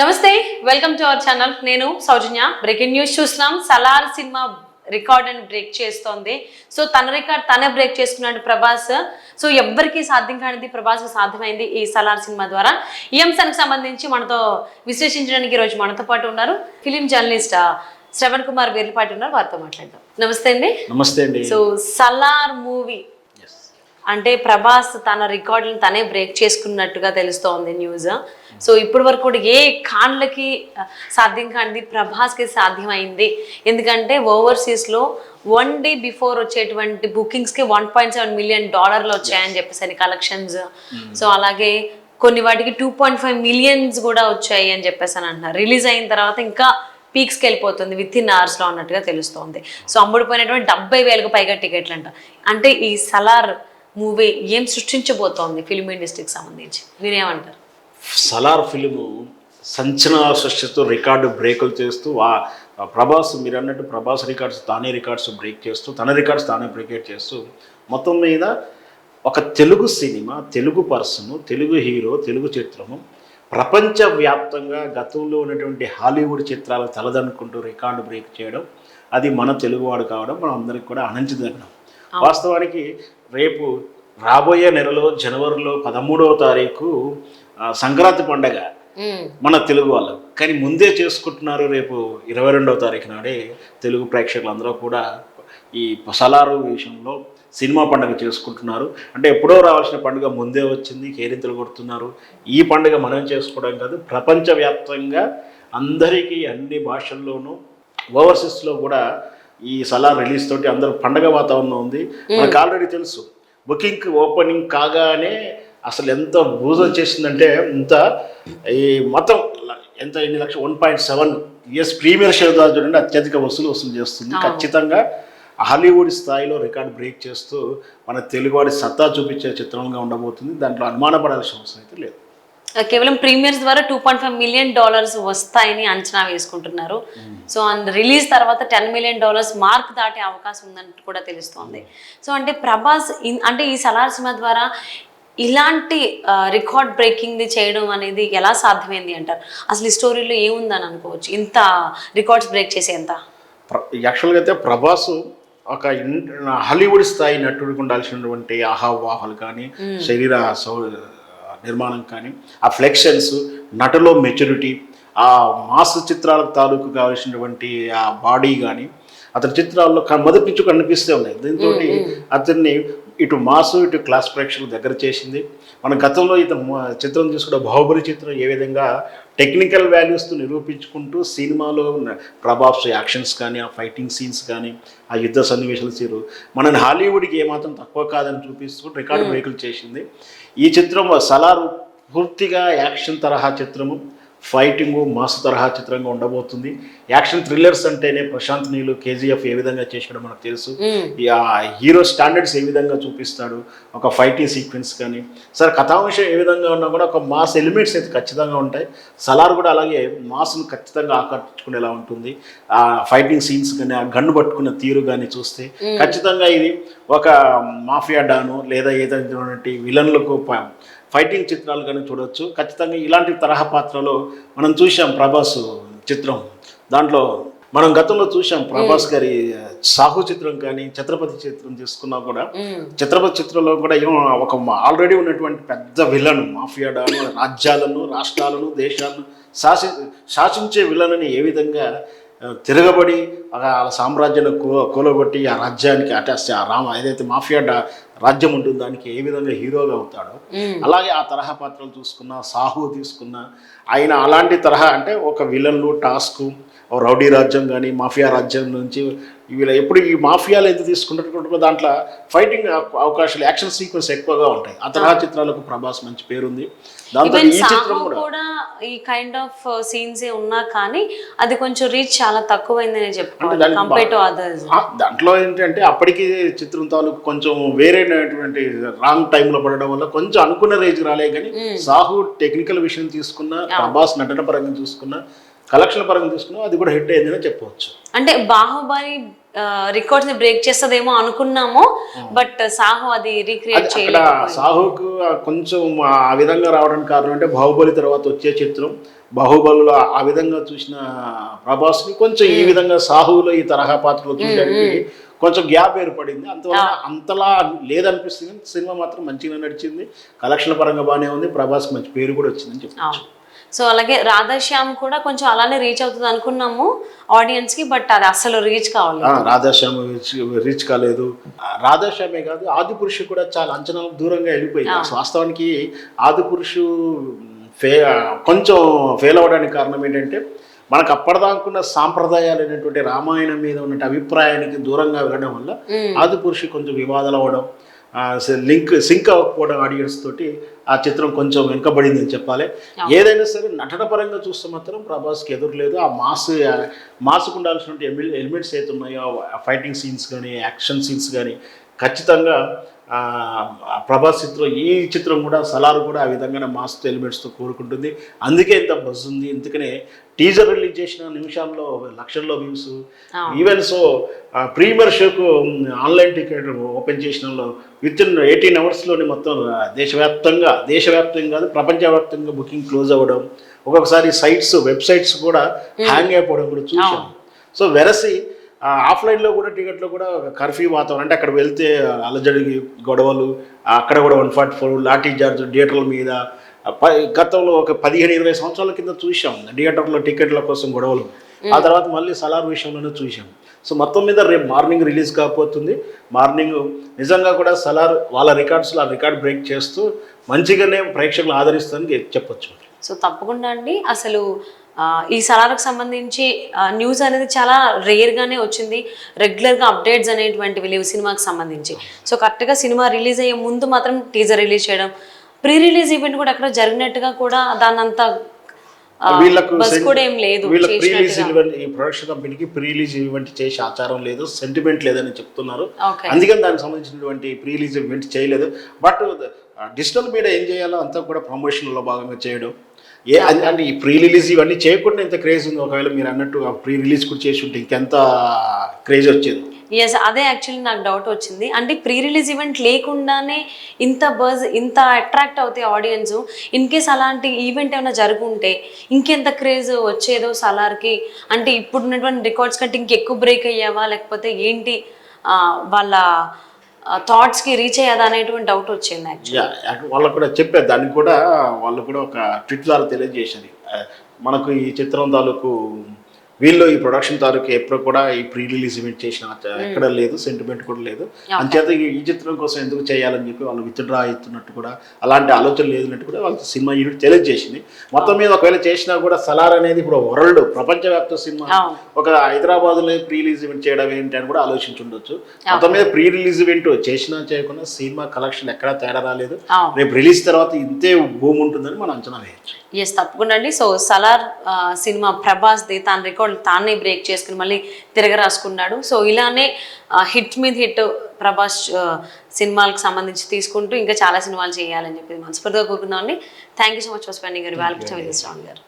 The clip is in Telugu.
నమస్తే వెల్కమ్ టు అవర్ ఛానల్ నేను సౌజన్య. బ్రేకింగ్ న్యూస్ చూస్తున్నాం. సలార్ సినిమా రికార్డ్ అని బ్రేక్ చేస్తోంది. సో తన రికార్డ్ తనే బ్రేక్ చేసుకున్నాడు ప్రభాస్. సో ఎవ్వరికి సాధ్యం కానిది ప్రభాస్కి సాధ్యమైంది ఈ సలార్ సినిమా ద్వారా. ఈ అంశానికి సంబంధించి మనతో విశ్లేషించడానికి ఈరోజు మనతో పాటు ఉన్నారు ఫిలిం జర్నలిస్ట్ శ్రవణ్ కుమార్ వీర్లపాటి ఉన్నారు. వారితో మాట్లాడదాం. నమస్తే అండి. నమస్తే అండి. So Salaar movie. అంటే ప్రభాస్ తన రికార్డులను తనే బ్రేక్ చేసుకున్నట్టుగా తెలుస్తోంది న్యూస్. సో ఇప్పటి వరకు కూడా ఏ ఖాన్లకి ఆ, సాధ్యం కానిది ప్రభాస్కి సాధ్యమైంది. ఎందుకంటే ఓవర్సీస్లో వన్ డే బిఫోర్ వచ్చేటువంటి బుకింగ్స్కి వన్ పాయింట్ సెవెన్ మిలియన్ డాలర్లు వచ్చాయని చెప్పేసి కలెక్షన్స్. సో అలాగే కొన్ని వాటికి టూ పాయింట్ ఫైవ్ మిలియన్స్ కూడా వచ్చాయి అని చెప్పేసి అని అంటున్నారు. రిలీజ్ అయిన తర్వాత ఇంకా పీక్స్కి వెళ్ళిపోతుంది విత్ ఇన్ అవర్స్లో అన్నట్టుగా తెలుస్తోంది. సో అమ్ముడుపోయినటువంటి డెబ్బై వేలకు పైగా టికెట్లు అంట అంటే ఈ సలార్ మూవీ ఏం సృష్టించబోతోంది ఫిలిం ఇండస్ట్రీకి సంబంధించి? మీరేమంటారు సలార్ ఫిలిము సంచలన సృష్టిస్తూ రికార్డు బ్రేకులు చేస్తూ ప్రభాస్ మీరు అన్నట్టు ప్రభాస్ రికార్డ్స్ తానే రికార్డ్స్ బ్రేక్ చేస్తూ తన రికార్డ్స్ తానే బ్రేకేట్ చేస్తూ మొత్తం మీద ఒక Telugu cinema Telugu person Telugu hero Telugu చిత్రము ప్రపంచవ్యాప్తంగా గతంలో ఉన్నటువంటి హాలీవుడ్ చిత్రాలు తలదనుకుంటూ రికార్డు బ్రేక్ చేయడం అది మన తెలుగువాడు కావడం మనం అందరికి కూడా అనంచదనం. వాస్తవానికి రేపు రాబోయే నెలలో జనవరిలో పదమూడవ తారీఖు సంక్రాంతి పండగ మన తెలుగు వాళ్ళు కానీ ముందే చేసుకుంటున్నారు రేపు ఇరవై రెండవ తారీఖు నాడే తెలుగు ప్రేక్షకులందరూ కూడా ఈ సలారు విషయంలో సినిమా పండుగ చేసుకుంటున్నారు. అంటే ఎప్పుడో రావాల్సిన పండుగ ముందే వచ్చింది కేరింతలు కొడుతున్నారు. ఈ పండుగ మనం చేసుకోవడం కాదు ప్రపంచవ్యాప్తంగా అందరికీ అన్ని భాషల్లోనూ ఓవర్సీస్లో కూడా ఈ సలార్ రిలీజ్ తోటి అందరూ పండగ వాతావరణం ఉంది. మనకు ఆల్రెడీ తెలుసు. బుకింగ్ ఓపెనింగ్ కాగానే అసలు ఎంత బూజ్ వచ్చేసిందంటే ఇంత ఈ మొత్తం ఎంత ఎన్ని లక్షలు one point seven years premiere show ద్వారా చూడండి అత్యధిక వసూలు వసూలు చేస్తుంది. ఖచ్చితంగా హాలీవుడ్ స్థాయిలో రికార్డ్ బ్రేక్ చేస్తూ మన తెలుగువాడి సత్తా చూపించే చిత్రంగా ఉండబోతుంది. దాంట్లో అనుమానపడాల్సిన అవసరం అయితే లేదు. కేవలం ప్రీమియర్స్ ద్వారా two point five million dollars వస్తాయని అంచనా వేసుకుంటున్నారు. సో అండ్ రిలీజ్ తర్వాత టెన్ మిలియన్ డాలర్స్ మార్క్ దాటే అవకాశం ఉందని కూడా తెలుస్తోంది. సో అంటే ప్రభాస్ అంటే ఈ సలార్ సినిమా ద్వారా ఇలాంటి రికార్డ్ బ్రేకింగ్ది చేయడం అనేది ఎలా సాధ్యమైంది అంటారు? అసలు ఈ స్టోరీలో ఏముందని అనుకోవచ్చు? ఇంత రికార్డ్స్ బ్రేక్ చేసేంత ప్ర- యాక్చువల్గా అయితే ప్రభాస్ ఒక హాలీవుడ్ స్థాయి నటుడికి ఉండాల్సినటువంటి ఆహావాహాలు కానీ శరీర సౌ నిర్మాణం కానీ ఆ ఫ్లెక్షన్స్ నటులో మెచ్యూరిటీ ఆ మాస్ చిత్రాలకు తాలూకు కావాల్సినటువంటి ఆ బాడీ కానీ అతని చిత్రాల్లో మొదటి నుంచి కనిపిస్తూ ఉన్నాయి. దీంతో అతన్ని ఇటు మాసు ఇటు క్లాస్ ప్రేక్షకుల దగ్గర చేసింది. మన గతంలో ఇతను మ- చిత్రం తీసుకున్న బాహుబలి చిత్రం ఏ విధంగా టెక్నికల్ వాల్యూస్తో నిరూపించుకుంటూ సినిమాలో ఉన్న ప్రభావ్స్ యాక్షన్స్ కానీ ఆ ఫైటింగ్ సీన్స్ కానీ ఆ యుద్ధ సన్నివేశాలు తీరు. మనని హాలీవుడ్కి ఏమాత్రం తక్కువ కాదని చూపిస్తూ రికార్డు బ్రేకులు చేసింది. ఈ చిత్రం సలార్ పూర్తిగా యాక్షన్ తరహా చిత్రము. ఫైటింగు మాస్ తరహా చిత్రంగా ఉండబోతుంది. యాక్షన్ థ్రిల్లర్స్ అంటేనే ప్రశాంత్ నీలు కేజీఎఫ్ ఏ విధంగా చేసాడో మనకు తెలుసు. ఆ హీరో స్టాండర్డ్స్ ఏ విధంగా చూపిస్తాడు ఒక ఫైటింగ్ సీక్వెన్స్ కానీ. సరే కథాంశం ఏ విధంగా ఉన్నా కూడా ఒక మాస్ ఎలిమెంట్స్ అయితే ఖచ్చితంగా ఉంటాయి. సలార్ కూడా అలాగే మాస్ను ఖచ్చితంగా ఆకర్షించుకునేలా ఉంటుంది. ఆ ఫైటింగ్ సీన్స్ కానీ ఆ గన్ను పట్టుకున్న తీరు కానీ చూస్తే ఖచ్చితంగా ఇది ఒక మాఫియా డాను లేదా ఏదైనా విలన్లకు ఫైటింగ్ చిత్రాలు కానీ చూడొచ్చు. ఖచ్చితంగా ఇలాంటి తరహా పాత్రలో మనం చూసాం ప్రభాస్ చిత్రం. దాంట్లో మనం గతంలో చూసాం ప్రభాస్ గారి సాహు చిత్రం కానీ ఛత్రపతి చిత్రం తీసుకున్నా కూడా ఛత్రపతి చిత్రంలో కూడా ఏమో ఒక ఆల్రెడీ ఉన్నటువంటి పెద్ద విలన్ మాఫియా డాను రాజ్యాలను రాష్ట్రాలను దేశాలను శాసి శాసించే విలన్ని ఏ విధంగా తిరగబడి ఆ సామ్రాజ్యాన్ని కూ కూలగొట్టి ఆ రాజ్యానికి అంటే ఆ రామ ఏదైతే మాఫియా డా- రాజ్యం ఉంటుందో దానికి ఏ విధంగా హీరోగా అవుతాడో. అలాగే ఆ తరహా పాత్రలు చూసుకున్నా సాహు తీసుకున్నా ఆయన అలాంటి తరహా అంటే ఒక విలన్లు టాస్క్ రౌడీ రాజ్యం కానీ మాఫియా రాజ్యం నుంచి వీళ్ళ ఎప్పుడు ఈ మాఫియాలు ఎంత తీసుకున్నట్టు దాంట్లో ఫైటింగ్ అవకాశాలు యాక్షన్ సీక్వెన్స్ ఎక్కువగా ఉంటాయి. ఆ తరహా చిత్రాలకు ప్రభాస్ మంచి పేరుంది. దాంతో ఈ చిత్రం కూడా ఈ కైండ్ ఆఫ్ సీన్స్ ఉన్నా కానీ అది కొంచెం రీచ్ చాలా తక్కువైందని చెప్పుకోవాలి దాంట్లో ఏంటంటే అప్పటికి చిత్రం తాలూకు కొంచెం వేరేటువంటి రాంగ్ టైంలో పడడం వల్ల కొంచెం అనుకున్న రేంజ్ రాలే కానీ సాహు టెక్నికల్ విషయం తీసుకున్నా ప్రభాస్ నటన పరంగా చూసుకున్నా కలెక్షన్ పరంగా చూసుకున్నా అది కూడా హిట్ అయిందని చెప్పవచ్చు. అంటే బాహుబలి రికార్డ్స్ని బ్రేక్ చేస్తుందేమో అనుకున్నాము బట్ సాహో అది రీక్రియేట్ చేయలేదు సాహుకు కొంచెం ఆ విధంగా రావడానికి కారణం అంటే బాహుబలి తర్వాత వచ్చే చిత్రం. బాహుబలిలో ఆ విధంగా చూసిన ప్రభాస్ని కొంచెం ఈ విధంగా సాహువులో ఈ తరహా పాత్రలు చూడడానికి కొంచెం గ్యాప్ ఏర్పడింది. అంతవల్ల అంతలా లేదనిపిస్తుంది సినిమా మాత్రం మంచిగా నడిచింది. కలెక్షన్ పరంగా బాగానే ఉంది. ప్రభాస్ మంచి పేరు కూడా వచ్చిందని చెప్పి సో అలాగే రాధాశ్యామ్ కూడా కొంచెం అలానే రీచ్ అవుతుంది అనుకున్నాము ఆడియన్స్కి బట్ అది అసలు రీచ్ కావాలి రాధాశ్యామ రీచ్ కాలేదు. రాధాశ్యామే కాదు ఆది పురుషు కూడా చాలా అంచనాలకు దూరంగా వెళ్ళిపోయింది. వాస్తవానికి ఆది పురుషు ఫే కొంచెం ఫెయిల్ అవ్వడానికి కారణం ఏంటంటే మనకు అప్పటిదాకున్న సాంప్రదాయాలు అయినటువంటి రామాయణం మీద ఉన్న అభిప్రాయానికి దూరంగా వెళ్ళడం వల్ల ఆది పురుషు కొంచెం వివాదాలు అవ్వడం లింక్ సింక్ అవ్వకపోవడం ఆడియన్స్ తోటి ఆ చిత్రం కొంచెం వెనుకబడింది అని చెప్పాలి. ఏదైనా సరే నటన పరంగా చూస్తే మాత్రం ప్రభాస్కి ఎదురు లేదు. ఆ మాస్ మాస్కు ఉండాల్సిన ఎలిమెంట్స్ ఏదైతే ఉన్నాయో ఫైటింగ్ సీన్స్ కానీ యాక్షన్ సీన్స్ కానీ ఖచ్చితంగా ప్రభాస్ చిత్రం ఈ చిత్రం కూడా సలార్ కూడా ఆ విధంగానే మాస్ ఎలిమెంట్స్తో కోరుకుంటుంది. అందుకే ఇంత బజ్ ఉంది. ఎందుకనే టీజర్ రిలీజ్ చేసిన నిమిషాల్లో లక్షల్లో వ్యూస్ ఈవెన్ సో ప్రీమియర్ షోకు ఆన్లైన్ టికెట్ ఓపెన్ చేసిన విత్ ఇన్ ఎయిటీన్ అవర్స్లోని మొత్తం దేశవ్యాప్తంగా దేశవ్యాప్తంగా కాదు ప్రపంచవ్యాప్తంగా బుకింగ్ క్లోజ్ అవ్వడం ఒక్కొక్కసారి సైట్స్ వెబ్సైట్స్ కూడా హ్యాంగ్ అయిపోవడం కూడా చూసాం సో వెరసి ఆఫ్లైన్లో కూడా టికెట్లో కూడా కర్ఫ్యూ వాతావరణం. అంటే అక్కడ వెళ్తే అలజడి గొడవలు అక్కడ కూడా one forty four lathi charge థియేటర్ల మీద గతంలో ఒక పదిహేను ఇరవై సంవత్సరాల కింద చూసాం థియేటర్లో టికెట్ల కోసం గొడవలు. ఆ తర్వాత మళ్ళీ సలార్ విషయంలోనే చూసాం సో మొత్తం మీద రేపు మార్నింగ్ రిలీజ్ కాబోతుంది. మార్నింగ్ నిజంగా కూడా సలార్ వాళ్ళ రికార్డ్స్లో ఆ రికార్డ్ బ్రేక్ చేస్తూ మంచిగానే ప్రేక్షకులు ఆదరిస్తుందని చెప్పొచ్చు. సో తప్పకుండా అండి. అసలు ఈ సలార్కు సంబంధించి న్యూస్ అనేది చాలా రేర్గానే వచ్చింది. రెగ్యులర్గా అప్డేట్స్ అనేటువంటివి లేవు సినిమాకి సంబంధించి. సో కరెక్ట్గా సినిమా రిలీజ్ అయ్యే ముందు మాత్రం టీజర్ రిలీజ్ చేయడం. ప్రీ రిలీజ్ ఈవెంట్ కూడా అక్కడ జరిగినట్టుగా కూడా దాని అంత ఈ ప్రొడక్షన్ కంపెనీకి ప్రీ రిలీజ్ ఈవెంట్ చేసే ఆచారం లేదు సెంటిమెంట్ లేదని చెప్తున్నారు. అందుకని దానికి సంబంధించినటువంటి ప్రీ రిలీజ్ ఈవెంట్ చేయలేదు. బట్ డిజిటల్ మీడియా ఏం చేయాలో అంతా కూడా ప్రమోషన్లో భాగంగా చేయడం. ఏ అంటే ఈ ప్రీ రిలీజ్ ఇవన్నీ చేయకుండా ఇంత క్రేజ్ ఉంది. ఒకవేళ మీరు అన్నట్టు ప్రీ రిలీజ్ కూడా చేసి ఉంటే ఇంకెంత క్రేజ్ వచ్చేది? ఎస్ అదే యాక్చువల్లీ నాకు డౌట్ వచ్చింది. అంటే ప్రీ రిలీజ్ ఈవెంట్ లేకుండానే ఇంత బజ్ ఇంత అట్రాక్ట్ అవుతాయి ఆడియన్స్ ఇన్ కేస్ అలాంటి ఈవెంట్ ఏమైనా జరుగుంటే ఇంకెంత క్రేజ్ వచ్చేదో సలార్కి. అంటే ఇప్పుడున్నటువంటి రికార్డ్స్ కంటే ఇంకెక్కువ బ్రేక్ అయ్యావా? లేకపోతే ఏంటి వాళ్ళ థాట్స్కి రీచ్ అయ్యాదా అనేటువంటి డౌట్ వచ్చింది యాక్చువల్లీ వాళ్ళకు కూడా చెప్పారు. దాన్ని కూడా వాళ్ళు కూడా ఒక ట్విట్ ద్వారా తెలియజేసింది మనకు ఈ చిత్రం తాలూకు వీళ్ళు ఈ ప్రొడక్షన్ తాలూకు ఎప్పుడు కూడా ఈ ప్రీ రిలీజ్ ఈవెంట్ చేసిన ఎక్కడ లేదు సెంటిమెంట్ కూడా లేదు. అంచేత ఈ చిత్రం కోసం ఎందుకు చేయాలని చెప్పి వాళ్ళు విత్డ్రా అవుతున్నట్టు కూడా అలాంటి ఆలోచన లేదన్నట్టు కూడా వాళ్ళకి సినిమా యూనిట్ తెలియజేసింది మొత్తం మీద ఒకవేళ చేసినా కూడా సలార్ అనేది ఇప్పుడు వరల్డ్ ప్రపంచవ్యాప్త సినిమా. ఒక హైదరాబాద్లో ప్రీ రిలీజ్ ఈవెంట్ చేయడం ఏంటి అని కూడా ఆలోచించుండొచ్చు. మొత్తం మీద ప్రీ రిలీజ్ ఈవెంట్ చేసినా చేయకుండా సినిమా కలెక్షన్ ఎక్కడా తేడా రాలేదు. రేపు రిలీజ్ తర్వాత ఇంతే భూమి ఉంటుందని మనం అంచనా వేయచ్చు. ఎస్ తప్పకుండా అండి. సో సలార్ సినిమా ప్రభాస్ది తాను రికార్డ్ తానే బ్రేక్ చేసుకుని మళ్ళీ తిరగ రాసుకున్నాడు. సో ఇలానే హిట్ మీద హిట్ ప్రభాస్ సినిమాలకు సంబంధించి తీసుకుంటూ ఇంకా చాలా సినిమాలు చేయాలని చెప్పి మనస్ఫూర్తిగా కోరుకుందాం అండి thank you so much for spending గారు వాల్పించే విజయస్వామి గారు.